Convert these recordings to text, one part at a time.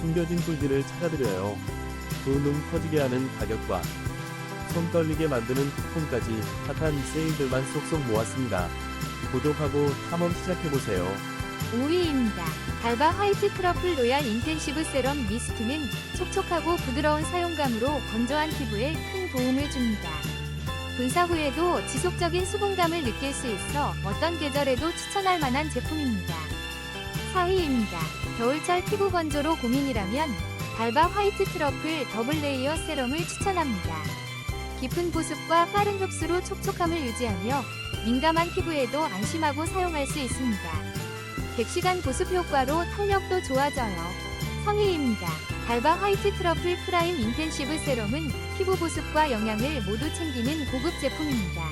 숨겨진 꿀들을 찾아드려요. 두눈 커지게 하는 가격과 손 떨리게 만드는 쿠폰까지 핫한 세일들만 쏙쏙 모았습니다. 구독하고 탐험 시작해보세요. 5위입니다. 달바 화이트 트러플 로얄 인텐시브 세럼 미스트는 촉촉하고 부드러운 사용감으로 건조한 피부에 큰 도움을 줍니다. 분사 후에도 지속적인 수분감을 느낄 수 있어 어떤 계절에도 추천할 만한 제품입니다. 4위입니다. 겨울철 피부 건조로 고민이라면 달바 화이트 트러플 더블 레이어 세럼을 추천합니다. 깊은 보습과 빠른 흡수로 촉촉함을 유지하며 민감한 피부에도 안심하고 사용할 수 있습니다. 100시간 보습 효과로 탄력도 좋아져요. 성의입니다. 달바 화이트 트러플 프라임 인텐시브 세럼은 피부 보습과 영양을 모두 챙기는 고급 제품입니다.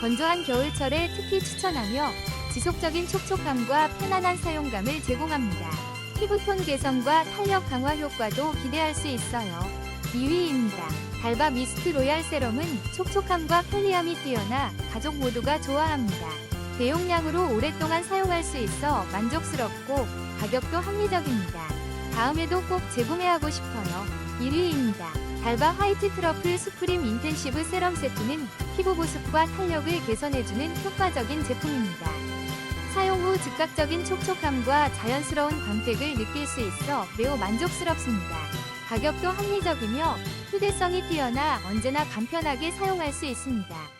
건조한 겨울철에 특히 추천하며 지속적인 촉촉함과 편안한 사용감을 제공합니다. 피부톤 개선과 탄력 강화 효과도 기대할 수 있어요. 2위입니다. 달바 미스트 로얄 세럼은 촉촉함과 편리함이 뛰어나 가족 모두가 좋아합니다. 대용량으로 오랫동안 사용할 수 있어 만족스럽고 가격도 합리적입니다. 다음에도 꼭 재구매하고 싶어요. 1위입니다. 달바 화이트 트러플 스프림 인텐시브 세럼 세트는 피부 보습과 탄력을 개선해주는 효과적인 제품입니다. 사용 후 즉각적인 촉촉함과 자연스러운 광택을 느낄 수 있어 매우 만족스럽습니다. 가격도 합리적이며 휴대성이 뛰어나 언제나 간편하게 사용할 수 있습니다.